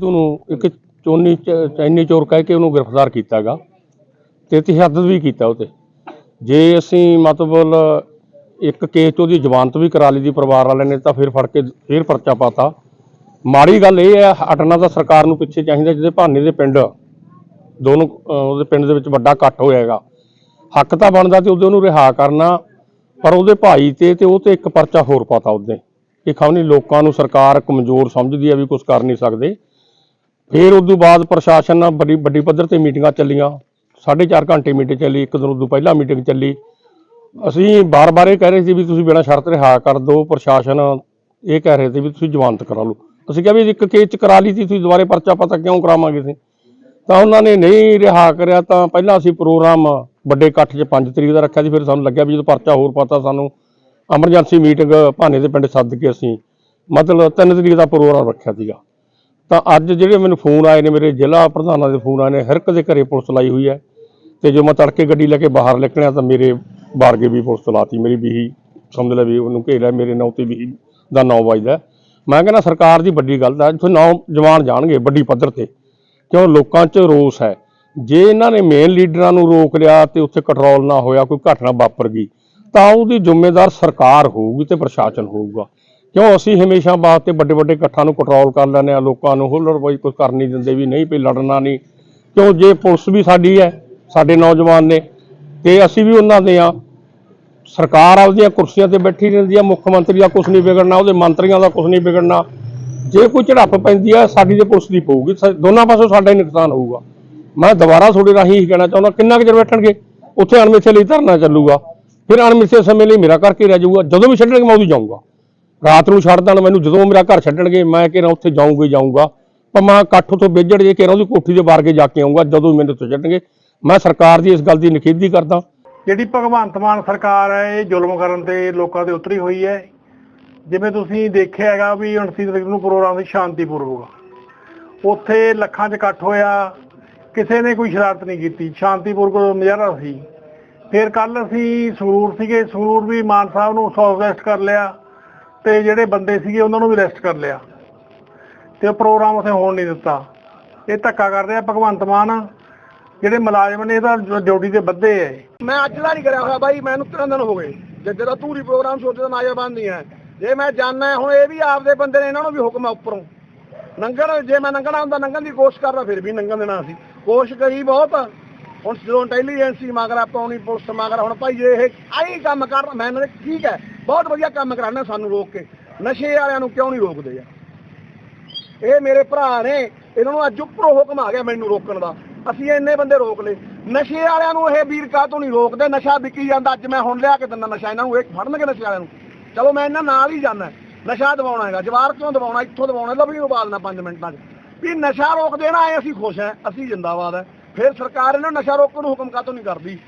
ਸਿੱਧੂ ਨੂੰ ਇੱਕ ਚੋਨੀ ਚ- ਚੈਨੀ ਚੋਰ ਕਹਿ ਕੇ ਉਹਨੂੰ ਗ੍ਰਿਫਤਾਰ ਕੀਤਾਗਾ। ਤੇ ਤਸ਼ੱਦਦ ਵੀ ਕੀਤਾ ਉਹ ਤੇ। ਜੇ ਅਸੀਂ ਮਤਲਬ ਇੱਕ ਕੇਸ 'ਚ ਉਹਦੀ ਜ਼ਮਾਨਤ ਵੀ ਕਰਾ ਲਈ ਦੀ ਪਰਿਵਾਰ ਵਾਲਿਆਂ ਨੇ ਤਾਂ ਫਿਰ ਫੜ ਕੇ ਫਿਰ ਪਰਚਾ ਪਾਤਾ। ਮਾੜੀ ਗੱਲ ਇਹ ਹੈ, ਹਟਣਾ ਤਾਂ ਸਰਕਾਰ ਨੂੰ ਪਿੱਛੇ ਚਾਹੀਦਾ, ਜਿਹਦੇ ਭਾਨੇ ਦੇ ਪਿੰਡ, ਦੋਨੋਂ, ਅਹ, ਉਹਦੇ ਪਿੰਡ ਦੇ ਵਿੱਚ ਵੱਡਾ ਇਕੱਠ ਹੋਇਆ ਹੈਗਾ ਹੱਕ ਤਾਂ ਬਣਦਾ ਤੇ ਉਹਦੇ ਉਹਨੂੰ ਰਿਹਾ ਕਰਨਾ, ਪਰ ਉਹਦੇ ਭਾਈ ਤੇ ਤੇ ਉਹ ਤੇ ਇੱਕ ਪਰਚਾ ਹੋਰ ਪਾਤਾ ਉਹਦੇ। ਇਹ ਖਾਉਣੀ ਲੋਕਾਂ ਨੂੰ ਸਰਕਾਰ ਕਮਜ਼ੋਰ ਸਮਝਦੀ ਹੈ ਵੀ ਕੁਝ ਕਰ ਨਹੀਂ ਸਕਦੇ। ਫਿਰ ਉਸ ਤੋਂ ਬਾਅਦ ਪ੍ਰਸ਼ਾਸਨ ਨਾਲ ਬੜੀ ਵੱਡੀ ਪੱਧਰ ਤੇ ਮੀਟਿੰਗਾਂ ਚੱਲੀਆਂ। 4.5 ਘੰਟੇ ਮੀਟਿੰਗ ਚੱਲੀ, ਇੱਕ ਦਿਨ ਉਦੋਂ ਪਹਿਲਾਂ ਮੀਟਿੰਗ ਚੱਲੀ। ਅਸੀਂ ਬਾਰ-ਬਾਰ ਇਹ ਕਹਿ ਰਹੇ ਸੀ ਵੀ ਤੁਸੀਂ ਬਿਨਾਂ ਸ਼ਰਤ ਰਿਹਾ ਕਰ ਦਿਓ ਪ੍ਰਸ਼ਾਸਨ ਇਹ ਕਹਿ ਰਹੇ ਸੀ ਵੀ ਤੁਸੀਂ ਜ਼ਮਾਨਤ ਕਰਾ ਲਓ। ਅਸੀਂ ਕਿਹਾ ਵੀ ਇੱਕ ਕੇਸ ਚ ਕਰਾ ਲਈ ਸੀ, ਤੁਸੀਂ ਦੁਬਾਰੇ ਪਰਚਾ ਪਤਾ ਕਿਉਂ ਕਰਾਵਾਂਗੇ ਸੀ ਤਾਂ ਉਹਨਾਂ ਨੇ ਨਹੀਂ ਰਿਹਾ ਕਰਿਆ ਤਾਂ ਪਹਿਲਾਂ ਅਸੀਂ ਪ੍ਰੋਗਰਾਮ ਵੱਡੇ ਇਕੱਠ 'ਚ 5 ਤਰੀਕ ਦਾ ਰੱਖਿਆ ਸੀ, ਫਿਰ ਸਾਨੂੰ ਲੱਗਿਆ ਵੀ ਜਦੋਂ ਪਰਚਾ ਹੋਰ ਪਤਾ ਸਾਨੂੰ ਐਮਰਜੈਂਸੀ ਮੀਟਿੰਗ ਭਾਨੇ ਦੇ ਪਿੰਡ ਸੱਦ ਕੇ ਅਸੀਂ, ਮਤਲਬ 3 ਤਰੀਕ ਦਾ ਪ੍ਰੋਗਰਾਮ ਰੱਖਿਆ ਸੀਗਾ। ਤਾਂ ਅੱਜ ਜਿਹੜੇ ਮੈਨੂੰ ਫੋਨ ਆਏ ਨੇ ਮੇਰੇ ਜ਼ਿਲ੍ਹਾ ਪ੍ਰਧਾਨਾਂ ਦੇ ਫੋਨ ਆਏ ਨੇ, ਹਰ ਇੱਕ ਦੇ ਘਰੇ ਪੁਲਿਸ ਲਾਈ ਹੋਈ ਹੈ। ਤੇ ਜੋ ਮੈਂ ਤੜਕੇ ਗੱਡੀ ਲੈ ਕੇ ਬਾਹਰ ਨਿਕਲਿਆ ਤਾਂ ਮੇਰੇ ਬਾਰਗੇ ਵੀ ਪੁਲਿਸ ਲਾਤੀ, ਮੇਰੀ ਵੀ ਸਮਝ ਲੈ ਵੀ ਉਹਨੂੰ ਘੇਰਿਆ, ਮੇਰੇ ਨਾਂ ਤੇ ਵੀ ਦਾ ਨਾਂ ਵੱਜਦਾ। ਮੈਂ ਕਹਿੰਦਾ ਸਰਕਾਰ ਦੀ ਵੱਡੀ ਗੱਲ ਹੈ ਜਿੱਥੇ ਨੌਜਵਾਨ ਜਾਣਗੇ ਵੱਡੀ ਪੱਧਰ ਤੇ, ਕਿਉਂ ਲੋਕਾਂ 'ਚ ਰੋਸ ਹੈ? ਜੇ ਇਹਨਾਂ ਨੇ ਮੇਨ ਲੀਡਰਾਂ ਨੂੰ ਰੋਕ ਲਿਆ ਤੇ ਉੱਥੇ ਕੰਟਰੋਲ ਨਾ ਹੋਇਆ, ਕੋਈ ਘਟਨਾ ਵਾਪਰ ਗਈ, ਤਾਂ ਉਹਦੀ ਜ਼ਿੰਮੇਦਾਰ ਸਰਕਾਰ ਹੋਊਗੀ ਤੇ ਪ੍ਰਸ਼ਾਸਨ ਹੋਊਗਾ। ਕਿਉਂ ਅਸੀਂ ਹਮੇਸ਼ਾ ਵਾਸਤੇ ਵੱਡੇ ਵੱਡੇ ਇਕੱਠਾਂ ਨੂੰ ਕੰਟਰੋਲ ਕਰ ਲੈਂਦੇ ਆ ਲੋਕਾਂ ਨੂੰ ਹੁੱਲੜ ਬਈ ਕੁਝ ਕਰ ਨਹੀਂ ਦਿੰਦੇ ਵੀ ਨਹੀਂ ਵੀ ਲੜਨਾ ਨਹੀਂ। ਕਿਉਂ ਜੇ ਪੁਲਿਸ ਵੀ ਸਾਡੀ ਹੈ, ਸਾਡੇ ਨੌਜਵਾਨ ਨੇ, ਤੇ ਅਸੀਂ ਵੀ ਉਹਨਾਂ ਦੇ ਆ ਸਰਕਾਰ ਆਪਦੀਆਂ ਕੁਰਸੀਆਂ ਤੇ ਬੈਠੀ ਰਹਿੰਦੀ ਆ ਮੁੱਖ ਮੰਤਰੀ ਦਾ ਕੁਝ ਨਹੀਂ ਵਿਗੜਨਾ, ਉਹਦੇ ਮੰਤਰੀਆਂ ਦਾ ਕੁਝ ਨਹੀਂ ਵਿਗੜਨਾ। ਜੇ ਕੋਈ ਝੜਪ ਪੈਂਦੀ ਆ ਸਾਡੀ ਤੇ ਪੁਲਿਸ ਦੀ ਪਊਗੀ ਦੋਨਾਂ ਪਾਸੋਂ ਸਾਡਾ ਹੀ ਨੁਕਸਾਨ ਹੋਊਗਾ। ਮੈਂ ਦੁਬਾਰਾ ਤੁਹਾਡੇ ਰਾਹੀਂ ਹੀ ਕਹਿਣਾ ਚਾਹੁੰਦਾ, ਕਿੰਨਾ ਕੁ ਚਿਰ ਬੈਠਣਗੇ? ਉੱਥੇ ਅਣਮਿੱਥੇ ਲਈ ਧਰਨਾ ਚੱਲੂਗਾ। ਫਿਰ ਅਣਮਿੱਥੇ ਸਮੇਂ ਲਈ ਮੇਰਾ ਕਰਕੇ ਰਹਿ ਜਾਊਗਾ। ਜਦੋਂ ਵੀ ਛੱਡਣਗੇ, ਮੈਂ ਉਦੋਂ ਜਾਊਂਗਾ। ਰਾਤ ਨੂੰ ਛੱਡ ਦੇਣ, ਮੈਨੂੰ ਜਦੋਂ ਮੇਰਾ ਘਰ ਛੱਡਣਗੇ, ਮੈਂ ਕਿਹਾ ਉੱਥੇ ਜਾਊਂਗਾ ਹੀ ਜਾਊਂਗਾ। ਪਰ ਮੈਂ ਇਕੱਠ ਤੋਂ ਵਿਜੜ ਜੇ ਕਿਹਾ ਉਹਦੀ ਕੋਠੀ ਦੇ ਬਾਹਰ ਕੇ ਜਾ ਕੇ ਆਊਂਗਾ, ਜਦੋਂ ਮੈਨੂੰ ਉੱਥੇ ਛੱਡਣਗੇ। ਮੈਂ ਸਰਕਾਰ ਦੀ ਇਸ ਗੱਲ ਦੀ ਨਿਖੇਧੀ ਕਰਦਾ। ਜਿਹੜੀ ਭਗਵੰਤ ਮਾਨ ਸਰਕਾਰ ਹੈ, ਇਹ ਜ਼ੁਲਮ ਕਰਨ ਤੇ ਲੋਕਾਂ ਤੇ ਉਤਰੀ ਹੋਈ ਹੈ। ਜਿਵੇਂ ਤੁਸੀਂ ਦੇਖਿਆ ਹੈਗਾ ਵੀ 29 ਤਰੀਕ ਨੂੰ ਪ੍ਰੋਗਰਾਮ ਸੀ, ਸ਼ਾਂਤੀਪੂਰਵਕ। ਉੱਥੇ ਲੱਖਾਂ 'ਚ ਇਕੱਠ ਹੋਇਆ, ਕਿਸੇ ਨੇ ਕੋਈ ਸ਼ਰਾਰਤ ਨਹੀਂ ਕੀਤੀ। ਸ਼ਾਂਤੀਪੂਰਵਕ ਨਜ਼ਾਰਾ ਸੀ, ਫਿਰ ਕੱਲ ਅਸੀਂ ਸਰੂਰ ਸੀਗੇ। ਸਰੂਰ ਵੀ ਮਾਨ ਸਾਹਿਬ ਨੂੰ ਸੌ ਅਰੈਸਟ ਕਰ ਲਿਆ। ਤੇ ਜਿਹੜੇ ਬੰਦੇ ਸੀਗੇ ਉਹਨਾਂ ਨੂੰ ਵੀ ਅਰੈਸਟ ਕਰ ਲਿਆ। ਤੇ ਉਹ ਪ੍ਰੋਗਰਾਮ ਉੱਥੇ ਹੋਣ ਨਹੀਂ ਦਿੱਤਾ। ਇਹ ਧੱਕਾ ਕਰਦੇ ਆ ਭਗਵੰਤ ਮਾਨ, ਜਿਹੜੇ ਮੁਲਾਜ਼ਮ ਨੇ ਇਹਦਾ ਡਿਊਟੀ ਤੇ ਬੱਧੇ ਐ ਮੈਂ ਅੱਜ ਦਾ ਨਹੀਂ ਕਰਿਆ ਹੋਇਆ ਬਾਈ ਮੈਨੂੰ ਤਿੰਨ ਦਿਨ ਹੋ ਗਏ। ਜਿੱਦੇ ਦਾ ਧੂਰੀ ਪ੍ਰੋਗਰਾਮ ਸੋਚਦਾ ਨਾਜ਼ਰਬੰਦ ਨਹੀਂ ਹੈ। ਜੇ ਮੈਂ ਜਾਣਾ ਹੁਣ ਇਹ ਵੀ ਆਪਦੇ ਬੰਦੇ ਨੇ, ਇਹਨਾਂ ਨੂੰ ਵੀ ਹੁਕਮ ਹੈ ਉੱਪਰੋਂ। ਨੰਗਣ, ਜੇ ਮੈਂ ਨੰਗਣਾ ਹੁੰਦਾ, ਨੰਗਣ ਦੀ ਕੋਸ਼ਿਸ਼ ਕਰਦਾ, ਫਿਰ ਵੀ ਨੰਗਣ ਦੇਣਾ ਸੀ ਕੋਸ਼ਿਸ਼ ਕਰੀ ਬਹੁਤ। ਹੁਣ ਜਦੋਂ ਇੰਟੈਲੀਜੈਂਸੀ ਮਗਰ ਆਪਾਂ ਆਉਣੀ ਪੁਲਿਸ ਮਗਰ ਹੁਣ ਭਾਈ ਜੇ ਇਹ ਆਹੀ ਕੰਮ ਕਰਨਾ ਮੈਂ ਇਹਨਾਂ ਦੇ ਠੀਕ ਹੈ। ਬਹੁਤ ਵਧੀਆ ਕੰਮ ਕਰਾਣਾ ਸਾਨੂੰ ਰੋਕ ਕੇ। ਨਸ਼ੇ ਵਾਲਿਆਂ ਨੂੰ ਕਿਉਂ ਨਹੀਂ ਰੋਕਦੇ ਯਾਰ ਇਹ ਮੇਰੇ ਭਰਾ ਨੇ, ਇਹਨਾਂ ਨੂੰ ਅੱਜ ਉੱਪਰੋਂ ਹੁਕਮ ਆ ਗਿਆ ਮੈਨੂੰ ਰੋਕਣ ਦਾ। ਅਸੀਂ ਇੰਨੇ ਬੰਦੇ ਰੋਕ ਲਏ। ਨਸ਼ੇ ਵਾਲਿਆਂ ਨੂੰ ਇਹ ਵੀਰ ਕਾਹ ਤੋਂ ਨਹੀਂ ਰੋਕਦੇ? ਨਸ਼ਾ ਵਿਕੀ ਜਾਂਦਾ, ਅੱਜ ਮੈਂ ਹੁਣ ਲਿਆ ਕੇ ਦਿੰਦਾ ਨਸ਼ਾ ਇਹਨਾਂ ਨੂੰ, ਇਹ ਫੜਨਗੇ ਨਸ਼ੇ ਵਾਲਿਆਂ ਨੂੰ। ਚਲੋ ਮੈਂ ਇਹਨਾਂ ਨਾਲ ਹੀ ਜਾਣਾ ਨਸ਼ਾ ਦਵਾਉਣਾ ਹੈਗਾ ਜਵਾਰ ਕਿਉਂ ਦਵਾਉਣਾ ਇੱਥੋਂ ਦਵਾਉਣਾ ਲਵਲੀ ਨੂੰ ਬਾਲਣਾ 5 ਮਿੰਟਾਂ 'ਚ। ਵੀ ਨਸ਼ਾ ਰੋਕ ਦੇਣਾ ਐ ਅਸੀਂ ਖੁਸ਼ ਐ, ਅਸੀਂ ਜਿੰਦਾਬਾਦ ਐ। ਫਿਰ ਸਰਕਾਰ ਇਹਨਾਂ ਨੂੰ ਨਸ਼ਾ ਰੋਕਣ ਨੂੰ ਹੁਕਮ ਕਾਹਤੋਂ ਨਹੀਂ ਕਰਦੀ?